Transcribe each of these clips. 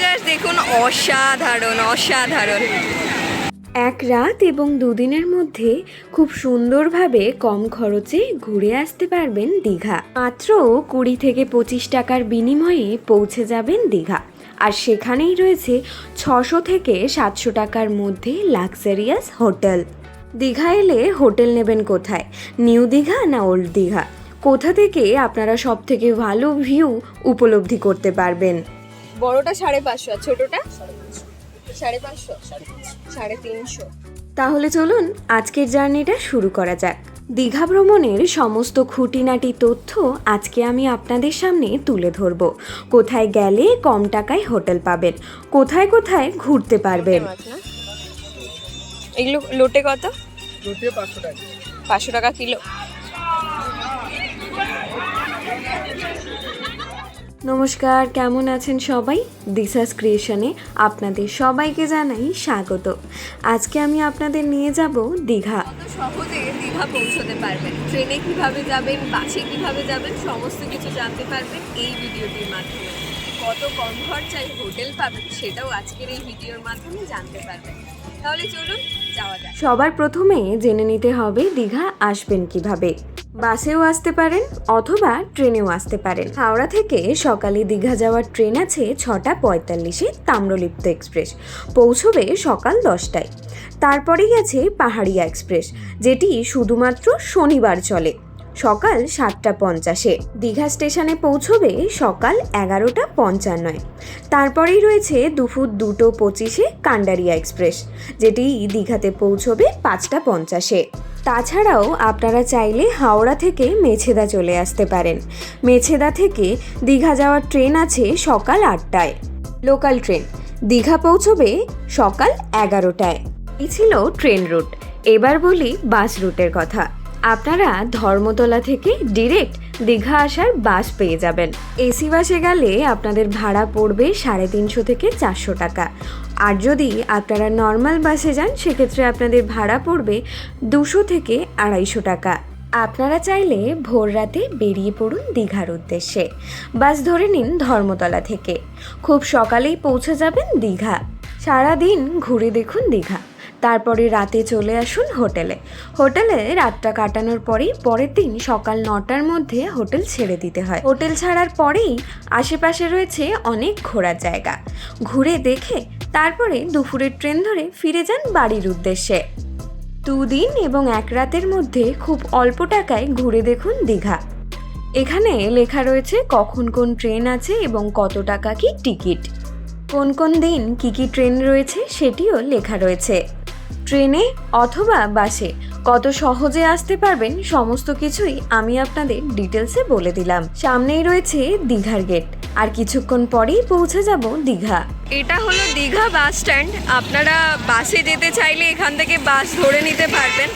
দেখুন অসাধারণ অসাধারণ। এক রাত এবং দুদিনের মধ্যে খুব সুন্দরভাবে কম খরচে ঘুরে আসতে পারবেন দীঘা। মাত্র কুড়ি থেকে পঁচিশ টাকার বিনিময়ে পৌঁছে যাবেন দীঘা। আর সেখানেই রয়েছে ছশো থেকে সাতশো টাকার মধ্যে লাক্সারিয়াস হোটেল। দীঘা এলে হোটেল নেবেন কোথায়? নিউ দীঘা না ওল্ড দীঘা? কোথা থেকে আপনারা সব থেকে ভালো ভিউ উপলব্ধি করতে পারবেন? বড়টা সাড়ে পাঁচশো আর ছোটটা? সাড়ে পাঁচশো। সাড়ে তিনশো। তাহলে চলুন আজকের জার্নিটা শুরু করা যাক। দীঘা ভ্রমণের সমস্ত খুঁটিনাটি তথ্য আজকে আমি আপনাদের সামনে তুলে ধরব। কোথায় গেলে কম টাকায় হোটেল পাবেন? কোথায় কোথায় ঘুরতে পারবেন? না? এগুলো লোটে কত? রুটিও পাঁচশো টাকা। পাঁচশো টাকা কিলো। নমস্কার কেমন আছেন সবাই? দিশাস ক্রিয়েশনে আপনাদের সবাইকে জানাই স্বাগত। আজকে আমি আপনাদের নিয়ে যাব দীঘা। সহজে দীঘা পৌঁছতে পারবেন। ট্রেনে কীভাবে যাবেন বাসে কীভাবে যাবেন সমস্ত কিছু জানতে পারবেন এই ভিডিওটির মাধ্যমে। কত কম খরচায় হোটেল পাবেন সেটাও আজকের এই ভিডিওর মাধ্যমে জানতে পারবেন। তাহলে চলুন যাওয়া যাক। সবার প্রথমে জেনে নিতে হবে দীঘা আসবেন কীভাবে। বাসেও আসতে পারেন অথবা ট্রেনেও আসতে পারেন। হাওড়া থেকে সকালে দীঘা যাওয়ার ট্রেন আছে ছটা পঁয়তাল্লিশে তাম্রলিপ্ত এক্সপ্রেস। পৌঁছবে সকাল দশটায়। তারপরেই আছে পাহাড়িয়া এক্সপ্রেস, যেটি শুধুমাত্র শনিবার চলে। সকাল সাতটা পঞ্চাশে। দীঘা স্টেশনে পৌঁছবে সকাল এগারোটা পঞ্চান্নয়। তারপরেই রয়েছে দুপুর দুটো পঁচিশে কান্ডারিয়া এক্সপ্রেস, যেটি দীঘাতে পৌঁছবে পাঁচটা পঞ্চাশে। তাছাড়াও আপনারা চাইলে হাওড়া থেকে মেছেদা চলে আসতে পারেন। মেছেদা থেকে দীঘা যাওয়ার ট্রেন আছে সকাল আটটায়। Local train. দীঘা পৌঁছবে সকাল এগারোটায়। এই ছিল ট্রেন রুট। এবার বলি বাস রুটের কথা। আপনারা ধর্মতলা থেকে ডিরেক্ট দীঘা আসার বাস পেয়ে যাবেন। এসি বাসে গেলে আপনাদের ভাড়া পড়বে সাড়ে তিনশো থেকে চারশো টাকা। আর যদি আপনারা নর্মাল বাসে যান, সেক্ষেত্রে আপনাদের ভাড়া পড়বে দুশো থেকে আড়াইশো টাকা। আপনারা চাইলে ভোর রাতে বেরিয়ে পড়ুন দীঘার উদ্দেশ্যে। বাস ধরে নিন ধর্মতলা থেকে। খুব সকালেই পৌঁছে যাবেন দীঘা। সারাদিন ঘুরে দেখুন দীঘা। তারপরে রাতে চলে আসুন হোটেলে। হোটেলে রাতটা কাটানোর পরেই পরের দিন সকাল নটার মধ্যে হোটেল ছেড়ে দিতে হয়। হোটেল ছাড়ার পরেই আশেপাশে রয়েছে অনেক ঘোরার জায়গা। ঘুরে দেখে তারপরে দুপুরের ট্রেন ধরে ফিরে যান বাড়ির উদ্দেশ্যে। দুদিন এবং এক রাতের মধ্যে খুব অল্প টাকায় ঘুরে দেখুন দীঘা। এখানে লেখা রয়েছে কখন কোন ট্রেন আছে এবং কত টাকা কি টিকিট। কোন কোন দিন কি কি ট্রেন রয়েছে সেটিও লেখা রয়েছে। ট্রেনে অথবা বাসে কত সহজে আসতে পারবেন সমস্ত কিছুই আমি আপনাদের ডিটেলসে বলে দিলাম। সামনেই রয়েছে দীঘার গেট। আর কিছুক্ষণ পরেই পৌঁছে যাব দীঘা। এটা হলো দীঘা বাস স্ট্যান্ড। আপনারা বাসে যেতে চাইলে এখান থেকে বাস ধরে নিতে পারবেন।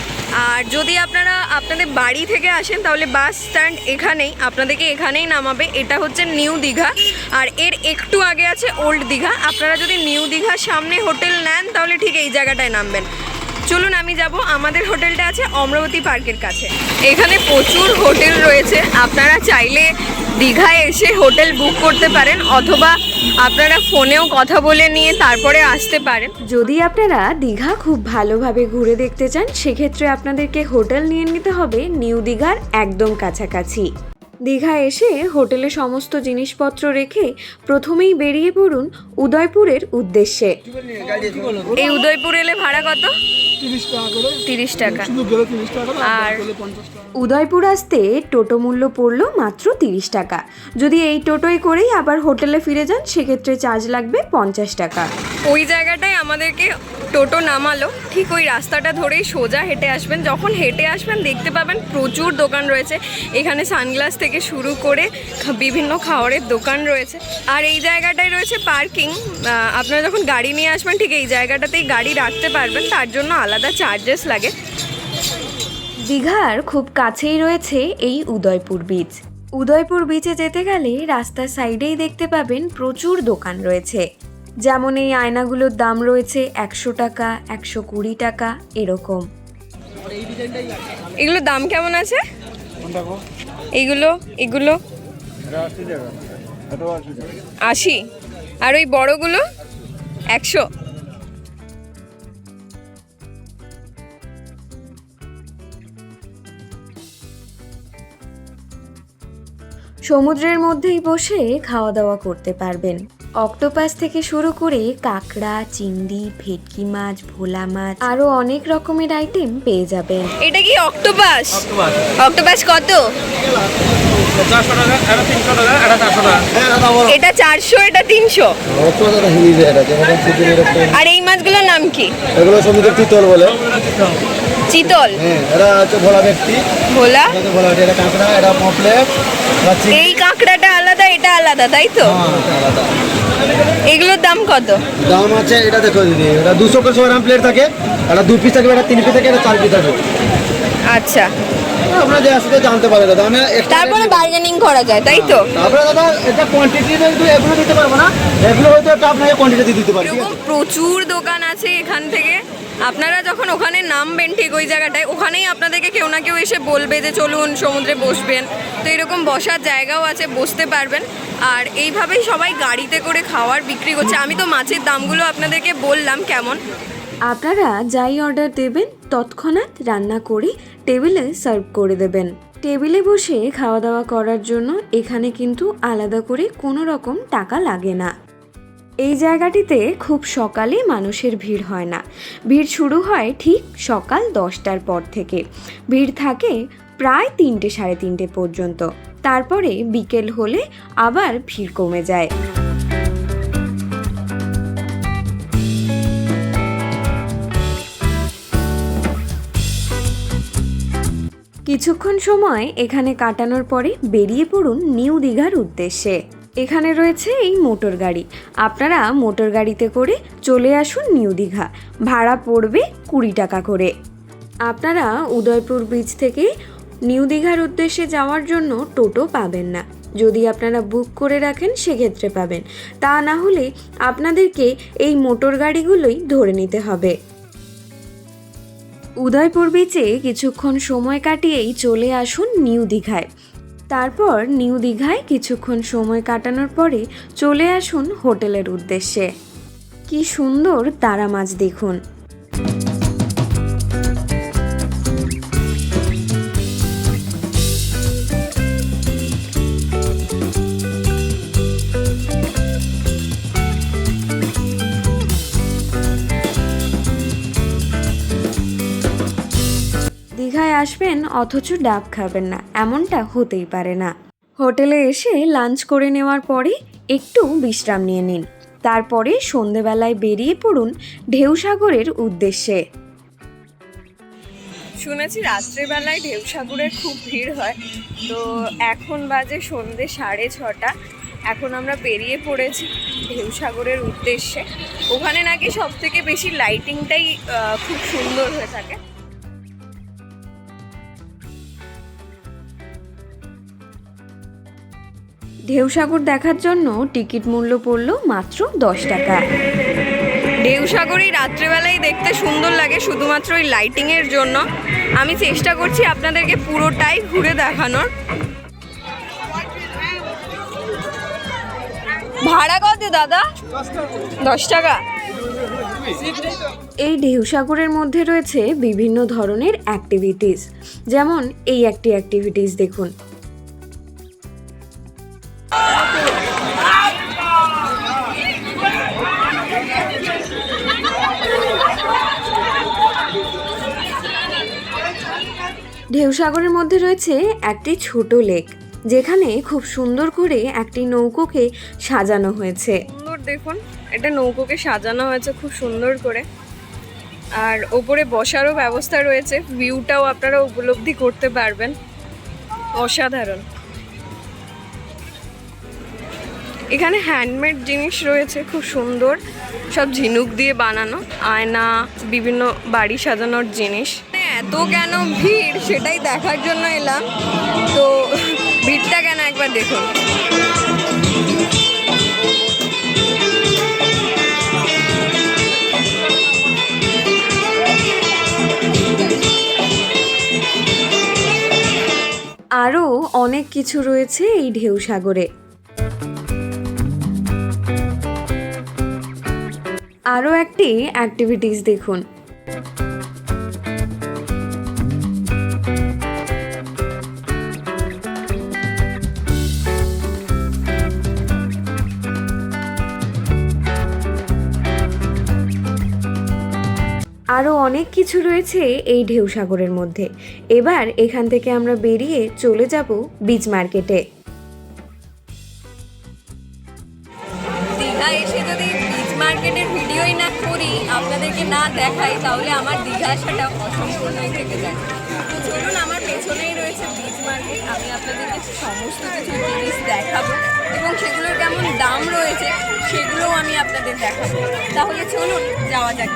আর যদি আপনারা আপনাদের বাড়ি থেকে আসেন, তাহলে বাস স্ট্যান্ড এখানেই, আপনাদেরকে এখানেই নামাবে। এটা হচ্ছে নিউ দীঘা। আর এর একটু আগে আছে ওল্ড দীঘা। আপনারা যদি নিউ দীঘার সামনে হোটেল নেন, তাহলে ঠিক এই জায়গাটায় নামবেন। চলুন আমি যাব আমাদের হোটেলটা আছে অমরাবতী পার্কের কাছে। এখানে প্রচুর হোটেল রয়েছে আপনারা চাইলে দীঘায় এসে হোটেল বুক করতে পারেন অথবা আপনারা ফোনেও কথা বলে নিয়ে তারপরে আসতে পারেন। যদি আপনারা দীঘা খুব ভালোভাবে ঘুরে দেখতে চান সেক্ষেত্রে আপনাদেরকে হোটেল নিয়ে নিতে হবে নিউ দীঘার একদম কাছাকাছি। দীঘা এসে হোটেলে সমস্ত জিনিসপত্র রেখে প্রথমেই বেরিয়ে পড়ুন উদয়পুরের উদ্দেশ্যে। এই উদয়পুর এলে ভাড়া কত? তিরিশ টাকা করে। তিরিশ টাকা। শুধু গেলে তিরিশ টাকা করে আর- উদয়পুর আসতে টোটো মূল্য পড়ল মাত্র তিরিশ টাকা। যদি এই টোটোই করেই আবার হোটেলে ফিরে যান সেক্ষেত্রে চার্জ লাগবে পঞ্চাশ টাকা। ওই জায়গাটায় আমাদেরকে টোটো নামালো, ঠিক ওই রাস্তাটা ধরেই সোজা হেঁটে আসবেন। যখন হেঁটে আসবেন, দেখতে পাবেন প্রচুর দোকান রয়েছে। এখানে সানগ্লাস থেকে শুরু করে বিভিন্ন খাওয়ারের দোকান রয়েছে। আর এই জায়গাটায় রয়েছে পার্কিং। আপনারা যখন গাড়ি নিয়ে আসবেন, ঠিক এই জায়গাটাতেই গাড়ি রাখতে পারবেন। তার জন্য আলাদা চার্জেস লাগে। দীঘার খুব কাছেই রয়েছে এই উদয়পুর বিচ উদয়পুর বিচে যেতে গেলে রাস্তার সাইডেই দেখতে পাবেন প্রচুর দোকান রয়েছে। যেমন এই আয়নাগুলোর দাম রয়েছে একশো টাকা, একশো কুড়ি টাকা, এরকম। এগুলোর দাম কেমন আছে? এগুলো এগুলো? আশি। আর ওই বড়গুলো? একশো। সমুদ্রের মধ্যেই বসে খাওয়া দাওয়া করতে পারবেন। অক্টোপাস থেকে শুরু করে কাঁকড়া চিংড়ি ভেটকি মাছ ভোলা মাছ আরও অনেক রকমের আইটেম পেয়ে যাবেন। এটা কি অক্টোপাস? অক্টোপাস। কত? এটা টাকা এটা চারশো এটা তিনশো? আর এই মাছগুলোর নাম কি? এগুলো সমুদ্রের তিতল বলে। চিতল? হ্যাঁ এরা হচ্ছে ভোলা ব্যক্তি। ভোলা? ভোলা এটা কাঁকড়া এটা পপলেট এটা এই কাঁকড়াটা আলাদা এটা আলাদা তাই তো? আলাদা। এগুলোর দাম কত? দাম আছে এটা দেখো দিদি এটা দুশো করে গ্রাম প্লেট থাকে। এটা দু পিস থাকবে এটা তিন পিস থাকে এটা চার পিস থাকে। আচ্ছা। আপনারা যে আসতে জানতে পারে দাদা extra তারপরে বার্গেনিং করা যায় তাই তো? তারপরে দাদা এটা কোয়ান্টিটি কিন্তু এগুলো দিতে পারব না এগুলো হয়তো একটা আপনাকে কোয়ান্টিটি দিতে পারি? প্রচুর দোকান আছে এখান থেকে। আপনারা যখন ওখানে নামবেন ঠিক ওই জায়গাটায় ওখানেই আপনাদেরকে কেউ না কেউ এসে বলবে যে চলুন সমুদ্রে বসবেন। তো এরকম বসার জায়গাও আছে বসতে পারবেন। আর এইভাবেই সবাই গাড়িতে করে খাওয়ার বিক্রি করছে। আমি তো মাছের দামগুলো আপনাদেরকে বললাম কেমন। আপনারা যাই অর্ডার দেবেন, তৎক্ষণাৎ রান্না করে টেবিলে সার্ভ করে দেবেন। টেবিলে বসে খাওয়া দাওয়া করার জন্য এখানে কিন্তু আলাদা করে কোনো রকম টাকা লাগে না। এই জায়গাটিতে খুব সকালে মানুষের ভিড় হয় না। ভিড় শুরু হয় ঠিক সকাল দশটার পর থেকে। ভিড় থাকে প্রায় তিনটে সাড়ে তিনটে পর্যন্ত। তারপরে বিকেল হলে আবার ভিড় কমে যায়। কিছুক্ষণ সময় এখানে কাটানোর পরে বেরিয়ে পড়ুন নিউ দীঘার উদ্দেশ্যে। এখানে রয়েছে এই মোটর গাড়ি। আপনারা মোটর গাড়িতে করে চলে আসুন নিউ দীঘা। ভাড়া পড়বে কুড়ি টাকা করে। আপনারা উদয়পুর ব্রিজ থেকে নিউ দীঘার উদ্দেশ্যে যাওয়ার জন্য টোটো পাবেন না। যদি আপনারা বুক করে রাখেন, সেক্ষেত্রে পাবেন। তা না হলে আপনাদেরকে এই মোটর গাড়িগুলোই ধরে নিতে হবে। উদয়পুর বিচে কিছুক্ষণ সময় কাটিয়েই চলে আসুন নিউ দীঘায়। তারপর নিউ দীঘায় কিছুক্ষণ সময় কাটানোর পরে চলে আসুন হোটেলের উদ্দেশ্যে। কি সুন্দর তারা মাছ দেখুন। আসবেন, অথচ ডাব খাবেন না। এমনটা হতেই পারে না। হোটেলে এসে লাঞ্চ করে নেওয়ার পরে একটু বিশ্রাম নিয়ে নিন। তারপরে সন্ধেবেলায় বেরিয়ে পড়ুন ঢেউসাগরের উদ্দেশ্যে। শুনেছি রাত্রেবেলায় ঢেউসাগরের খুব ভিড় হয়। তো এখন বাজে সন্ধে সাড়ে ছটা। এখন আমরা বেরিয়ে পড়েছি ঢেউসাগরের উদ্দেশ্যে। ওখানে নাকি সব থেকে বেশি লাইটিংটাই খুব সুন্দর হয়ে থাকে। ঢেউসাগর দেখার জন্য টিকিট মূল্য পড়ল মাত্র দশ টাকা। ঢেউসাগরই রাত্রেবেলায় দেখতে সুন্দর লাগে শুধুমাত্র ওই লাইটিংয়ের জন্য। আমি চেষ্টা করছি আপনাদেরকে পুরোটাই ঘুরে দেখানোর। ভাড়া কত দাদা? দশ টাকা। এই ঢেউসাগরের মধ্যে রয়েছে বিভিন্ন ধরনের অ্যাক্টিভিটিস যেমন এই একটি অ্যাক্টিভিটিস দেখুন। ঢেউসাগরের মধ্যে রয়েছে একটি ছোট লেক, যেখানে খুব সুন্দর করে একটি নৌকোকে সাজানো হয়েছে। সুন্দর দেখুন এটা নৌকোকে সাজানো হয়েছে খুব সুন্দর করে। আর ওপরে বসারও ব্যবস্থা রয়েছে, ভিউটাও আপনারা উপলব্ধি করতে পারবেন। অসাধারণ। এখানে হ্যান্ডমেড জিনিস রয়েছে, খুব সুন্দর। সব ঝিনুক দিয়ে বানানো, আয়না, বিভিন্ন বাড়ি সাজানোর জিনিস। এত কেন ভিড়? সেটাই দেখার জন্য এলাম। তো ভিড়টা কেন একবার দেখুন। আরও অনেক কিছু রয়েছে এই ঢেউ সাগরে। আরও একটি অ্যাক্টিভিটিস দেখুন। আরও অনেক কিছু রয়েছে এই ঢেউ সাগরের মধ্যে। এবার এখান থেকে আমরা বেরিয়ে চলে যাব বিচ মার্কেটে। দীঘা এসে যদি বিচ মার্কেটের ভিডিওই না করি, আপনাদেরকে না দেখাই, তাহলে আমার দীঘা আসাটা অসম্পূর্ণই থেকে যায়। তো চলুন, আমার পেছনেই রয়েছে বিচ মার্কেট। আমি আপনাদেরকে সমস্ত কিছু জিনিস দেখাবো। সেগুলোর কেমন দাম রয়েছে সেগুলোও আমি আপনাদের দেখাবো। তাহলে চলুন, যাওয়া যাক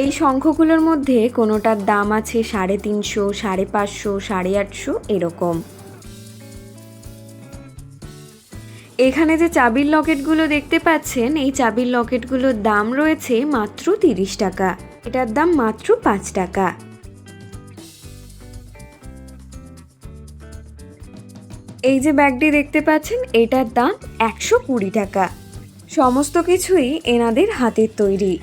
এই শঙ্খগুলোর মধ্যে কোনোটার দাম আছে সাড়ে তিনশো, সাড়ে পাঁচশো, সাড়ে আটশো, এরকম। এখানে যে চাবির লকেটগুলো দেখতে পাচ্ছেন, এই চাবির লকেটগুলোর দাম রয়েছে মাত্র তিরিশ টাকা। এটার দাম মাত্র পাঁচ টাকা। এই যে ব্যাগটি দেখতে পাচ্ছেন, এটার দাম একশো কুড়ি টাকা। সমস্ত কিছুই এনাদের হাতের তৈরি।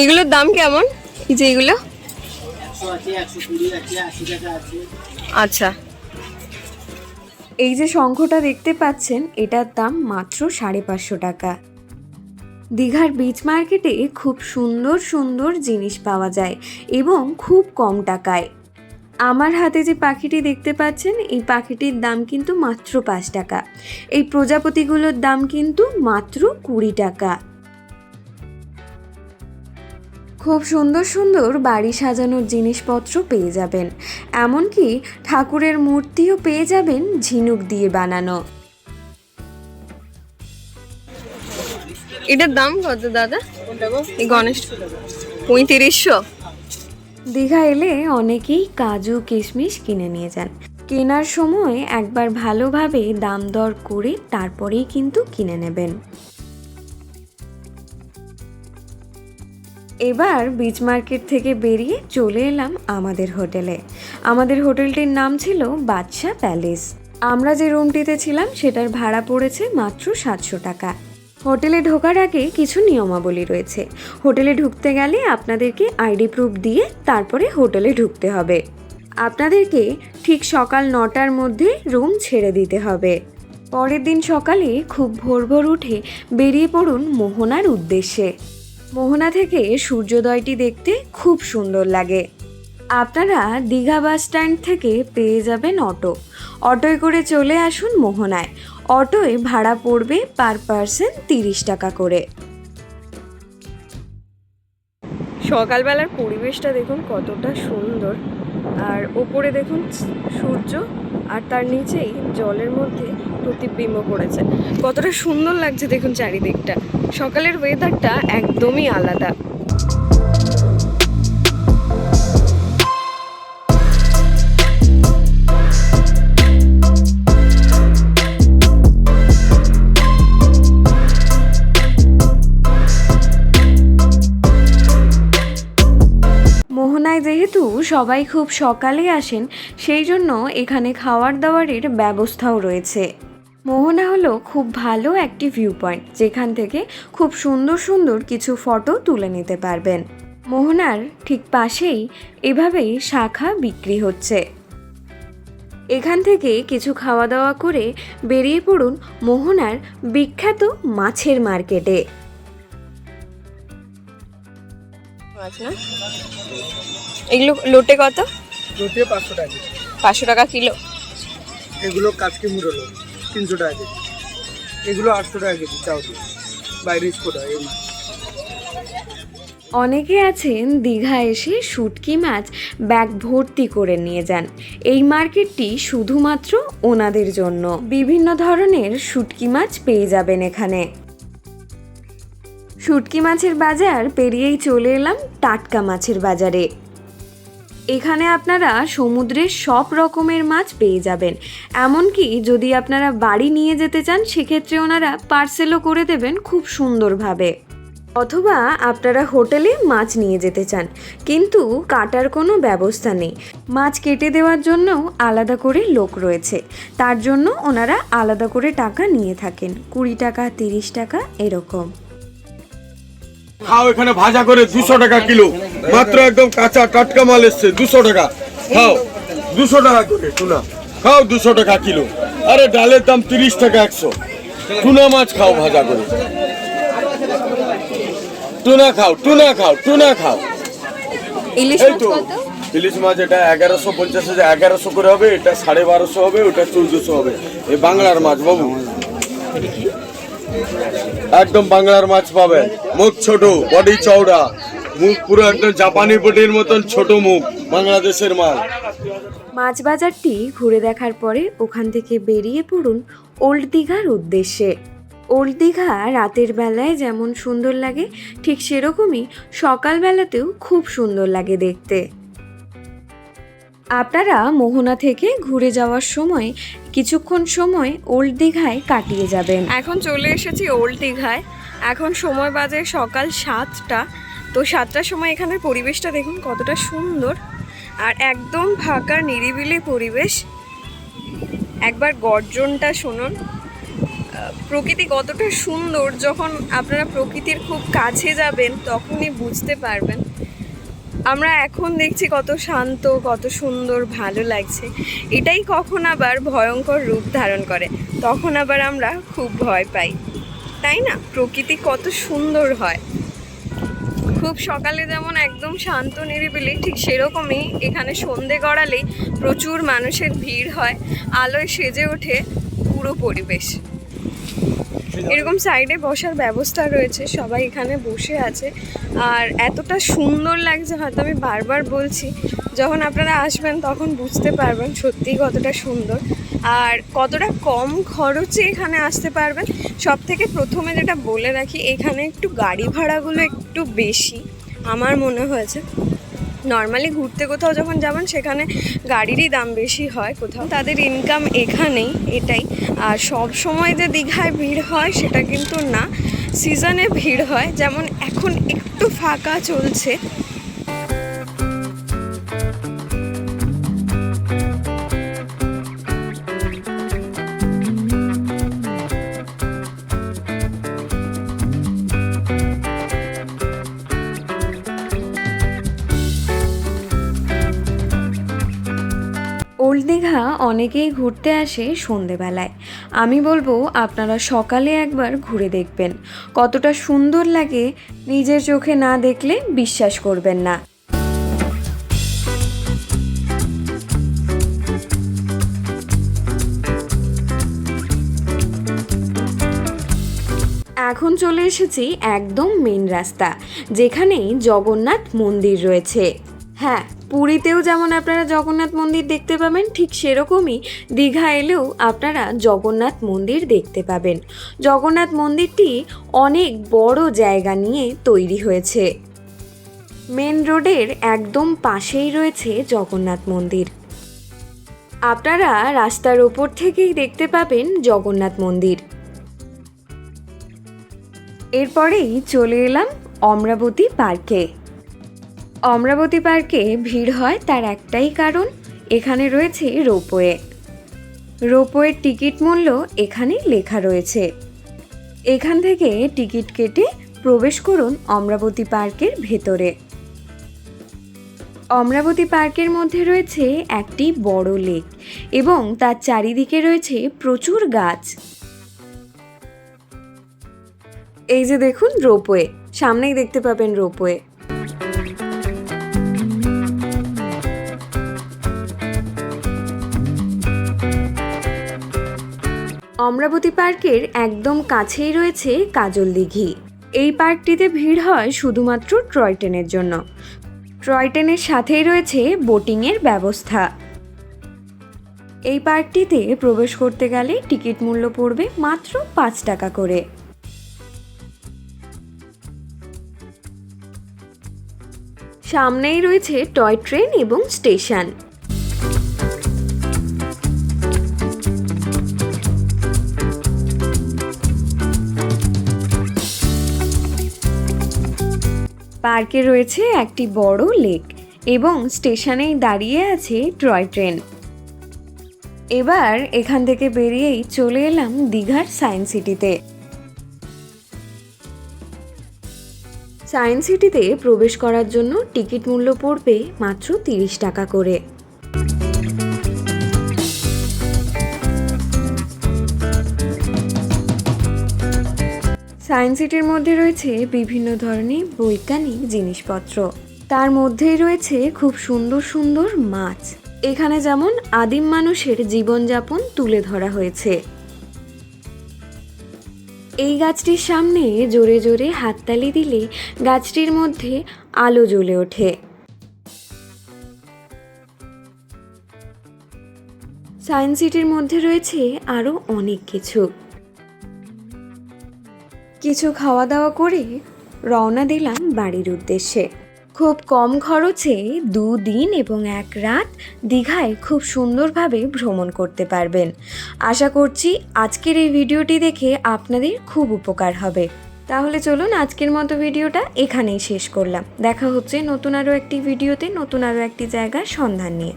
এগুলোর দাম কেমন? এই যে এগুলো? আচ্ছা। এই যে শঙ্খটা দেখতে পাচ্ছেন, এটার দাম মাত্র সাড়ে পাঁচশো টাকা। দীঘার বিচ মার্কেটে খুব সুন্দর সুন্দর জিনিস পাওয়া যায় এবং খুব কম টাকায়। আমার হাতে যে পাখিটি দেখতে পাচ্ছেন, এই পাখিটির দাম কিন্তু মাত্র পাঁচ টাকা। এই প্রজাপতিগুলোর দাম কিন্তু মাত্র কুড়ি টাকা। খুব সুন্দর সুন্দর বাড়ি সাজানোর জিনিসপত্র পেয়ে যাবেন। এমনকি ঠাকুরের মূর্তিও পেয়ে যাবেন ঝিনুক দিয়ে বানানো। এটার দাম কত দাদা? এই গণেশ পঁয়ত্রিশশো। দীঘা এলে অনেকেই কাজু, কিশমিশ কিনে নিয়ে যান। কেনার সময় একবার ভালোভাবে দাম দর করে তারপরেই কিন্তু কিনে নেবেন। এবার বিচ মার্কেট থেকে বেরিয়ে চলে এলাম আমাদের হোটেলে। আমাদের হোটেলটির নাম ছিল বাদশা প্যালেস। আমরা যে রুমটিতে ছিলাম, সেটার ভাড়া পড়েছে মাত্র সাতশো টাকা। হোটেলে ঢোকার আগে কিছু নিয়মাবলী রয়েছে। হোটেলে ঢুকতে গেলে আপনাদেরকে আইডি প্রুফ দিয়ে তারপরে হোটেলে ঢুকতে হবে। আপনাদেরকে ঠিক সকাল নটার মধ্যে রুম ছেড়ে দিতে হবে। পরের দিন সকালে খুব ভোর ভোর উঠে বেরিয়ে পড়ুন মোহনার উদ্দেশ্যে। মোহনা থেকে সূর্যোদয়টি দেখতে খুব সুন্দর লাগে। আপনারা দীঘা বাস স্ট্যান্ড থেকে পেয়ে যাবেন অটো। অটোয় করে চলে আসুন মোহনায়। অটোয় ভাড়া পড়বে পার পার্সন তিরিশ টাকা করে। সকালবেলার পরিবেশটা দেখুন কতটা সুন্দর। আর ওপরে দেখুন সূর্য আর তার নিচেই জলের মধ্যে প্রতিবিম্ব পড়েছে। কতটা সুন্দর লাগছে দেখুন চারিদিকটা। সকালের ওয়েদারটা একদমই আলাদা। সবাই খুব সকালে আসেন, সেই জন্য এখানে খাওয়ার দাওয়ারের ব্যবস্থাও রয়েছে। মোহনা হলো খুব ভালো একটি ভিউ পয়েন্ট যেখান থেকে খুব সুন্দর সুন্দর কিছু ফটো তুলে নিতে পারবেন। মোহনার ঠিক পাশেই এভাবেই শাখা বিক্রি হচ্ছে। এখান থেকে কিছু খাওয়া দাওয়া করে বেরিয়ে পড়ুন মোহনার বিখ্যাত মাছের মার্কেটে। আচ্ছা এগুলো লোটে কত? রুটি পাঁচশো টাকা পাঁচশো টাকা কিলো। এগুলো কাচকি মুরলো তিনশো টাকা কেজি। এগুলো আটশো টাকা কেজি চাউল বাইরে কোটা এই মাছ। অনেকে আছেন দীঘা এসে শুটকি মাছ ব্যাগ ভর্তি করে নিয়ে যান। এই মার্কেটটি শুধুমাত্র ওনাদের জন্য। বিভিন্ন ধরনের শুটকি মাছ পেয়ে যাবেন এখানে। শুটকি মাছের বাজার পেরিয়েই চলে এলাম টাটকা মাছের বাজারে। এখানে আপনারা সমুদ্রের সব রকমের মাছ পেয়ে যাবেন। এমনকি যদি আপনারা বাড়ি নিয়ে যেতে চান, সেক্ষেত্রে ওনারা পার্সেলও করে দেবেন খুব সুন্দরভাবে। অথবা আপনারা হোটেলে মাছ নিয়ে যেতে চান, কিন্তু কাটার কোনো ব্যবস্থা নেই। মাছ কেটে দেওয়ার জন্যও আলাদা করে লোক রয়েছে। তার জন্য ওনারা আলাদা করে টাকা নিয়ে থাকেন, কুড়ি টাকা, তিরিশ টাকা, এরকম। খাও এখানে ভাজা করে দুশো টাকা কিলো। মাত্র একদম কাঁচা টাটকা মাল এসছে দুশো টাকা। খাও দুশো টাকা করে টুনা। খাও দুশো টাকা কিলো। আরে ডালের দাম তিরিশ টাকা একশো। টুনা মাছ খাও ভাজা করে। টুনা খাও টুনা খাও টুনা খাও। ইলিশ এই তো ইলিশ মাছ এটা এগারোশো পঞ্চাশ হাজার এগারোশো করে হবে এটা সাড়ে বারোশো হবে ওটা চৌদ্দশো হবে। এই বাংলার মাছ বাবু। একদম বাংলার মাছ পাবেন মুখ ছোট বডি চওড়া। মুখ পুরো একদম জাপানি বডির মতন ছোট মুখ, বাংলাদেশের মাল। মাছ বাজারটি ঘুরে দেখার পরে ওখান থেকে বেরিয়ে পড়ুন ওল্ড দীঘার উদ্দেশ্যে। ওল্ড দীঘা রাতের বেলায় যেমন সুন্দর লাগে, ঠিক সেরকমই সকালবেলাতেও খুব সুন্দর লাগে দেখতে। আপনারা মোহনা থেকে ঘুরে যাওয়ার সময়, কিছুক্ষণ সময় ওল্ড দীঘায় কাটিয়ে যাবেন। এখন চলে এসেছি ওল্ড দীঘায়। এখন সময় বাজে সকাল সাতটা। তো সাতটার সময় এখানের পরিবেশটা দেখুন কতটা সুন্দর। আর একদম ফাঁকা, নিরিবিলি পরিবেশ। একবার গর্জনটা শুনুন। প্রকৃতি কতটা সুন্দর। যখন আপনারা প্রকৃতির খুব কাছে যাবেন, তখনই বুঝতে পারবেন। আমরা এখন দেখছি কত শান্ত, কত সুন্দর, ভালো লাগছে। এটাই কখন আবার ভয়ঙ্কর রূপ ধারণ করে। তখন আবার আমরা খুব ভয় পাই। তাই না? প্রকৃতি কত সুন্দর হয়। খুব সকালে যেমন একদম শান্ত, নিরিবিলি, ঠিক সেরকমই এখানে সন্ধে গড়ালেই প্রচুর মানুষের ভিড় হয়। আলোয় সেজে ওঠে পুরো পরিবেশ। এরকম সাইডে বসার ব্যবস্থা রয়েছে, সবাই এখানে বসে আছে। আর এতটা সুন্দর লাগছে, হয়তো আমি বারবার বলছি, যখন আপনারা আসবেন তখন বুঝতে পারবেন সত্যিই কতটা সুন্দর। আর কতটা কম খরচে এখানে আসতে পারবেন সব থেকে প্রথমে যেটা বলে রাখি, এখানে একটু গাড়ি ভাড়াগুলো একটু বেশি, আমার মনে হয়েছে। নর্মালি ঘুরতে কোথাও যখন যাবেন, সেখানে গাড়িরই দাম বেশি হয় কোথাও। তাদের ইনকাম এখানেই, এটাই। আর সব সময় যে দীঘায় ভিড় হয়, সেটা কিন্তু না। সিজনে ভিড় হয়, যেমন এখন একটু ফাঁকা চলছে। অনেকেই ঘুরতে আসে সন্ধেবেলায়। আমি বলব, আপনারা সকালে একবার ঘুরে দেখবেন। কতটা সুন্দর লাগে নিজের চোখে না দেখলে বিশ্বাস করবেন না। এখন চলে এসেছি একদম মেন রাস্তা, যেখানেই জগন্নাথ মন্দির রয়েছে। হ্যাঁ পুরীতেও যেমন আপনারা জগন্নাথ মন্দির দেখতে পাবেন, ঠিক সেরকমই দীঘা এলেও আপনারা জগন্নাথ মন্দির দেখতে পাবেন। জগন্নাথ মন্দিরটি অনেক বড় জায়গা নিয়ে তৈরি হয়েছে। মেন রোডের একদম পাশেই রয়েছে জগন্নাথ মন্দির। আপনারা রাস্তার ওপর থেকেই দেখতে পাবেন জগন্নাথ মন্দির। এরপরেই চলে এলাম অমরাবতী পার্কে। অমরাবতী পার্কে ভিড় হয় তার একটাই কারণ, এখানে রয়েছে রোপওয়ে। রোপওয়ের টিকিট মূল্য এখানে লেখা রয়েছে। এখান থেকে টিকিট কেটে প্রবেশ করুন অমরাবতী পার্কের ভেতরে। অমরাবতী পার্কের মধ্যে রয়েছে একটি বড় লেক এবং তার চারিদিকে রয়েছে প্রচুর গাছ। এই যে দেখুন রোপওয়ে, সামনেই দেখতে পাবেন রোপওয়ে। অমরাবতী পার্কের একদম কাছেই রয়েছে কাজল দিঘি। এই পার্কটিতে ভিড় হয় শুধুমাত্র টয় ট্রেনের জন্য। টয় ট্রেনের সাথেই রয়েছে বোটিংয়ের ব্যবস্থা। এই পার্কটিতে প্রবেশ করতে গেলে টিকিট মূল্য পড়বে মাত্র পাঁচ টাকা করে। সামনেই রয়েছে টয় ট্রেন এবং স্টেশন। পার্কে রয়েছে একটি বড় লেক এবং স্টেশনেই দাঁড়িয়ে আছে টয় ট্রেন। এবার এখান থেকে বেরিয়েই চলে এলাম দীঘার সায়েন্স সিটিতে। সায়েন্স সিটিতে প্রবেশ করার জন্য টিকিট মূল্য পড়বে মাত্র তিরিশ টাকা করে। সায়েন্স সিটির মধ্যে রয়েছে বিভিন্ন ধরনের বৈজ্ঞানিক জিনিসপত্র। তার মধ্যেই রয়েছে খুব সুন্দর সুন্দর মাছ। এখানে যেমন আদিম মানুষের জীবনযাপন তুলে ধরা হয়েছে। এই গাছটির সামনে জোরে জোরে হাততালি দিলে গাছটির মধ্যে আলো জ্বলে ওঠে। সায়েন্স সিটির মধ্যে রয়েছে আরও অনেক কিছু। কিছু খাওয়া দাওয়া করে রওনা দিলাম বাড়ির উদ্দেশ্যে। খুব কম খরচে দুদিন এবং এক রাত দীঘায় খুব সুন্দরভাবে ভ্রমণ করতে পারবেন। আশা করছি আজকের এই ভিডিওটি দেখে আপনাদের খুব উপকার হবে। তাহলে চলুন আজকের মতো ভিডিওটা এখানেই শেষ করলাম। দেখা হচ্ছে নতুন আরও একটি ভিডিওতে, নতুন আরও একটি জায়গার সন্ধান নিয়ে।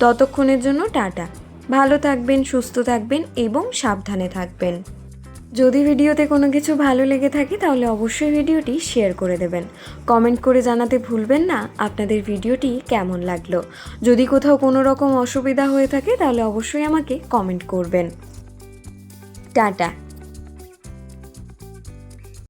ততক্ষণের জন্য টাটা। ভালো থাকবেন, সুস্থ থাকবেন এবং সাবধানে থাকবেন। যদি ভিডিওতে কোনো কিছু ভালো লেগে থাকে, তাহলে অবশ্যই ভিডিওটি শেয়ার করে দেবেন। কমেন্ট করে জানাতে ভুলবেন না, আপনাদের ভিডিওটি কেমন লাগল। যদি কোথাও কোনো রকম অসুবিধা হয়ে থাকে, তাহলে অবশ্যই আমাকে কমেন্ট করবেন। টাটা।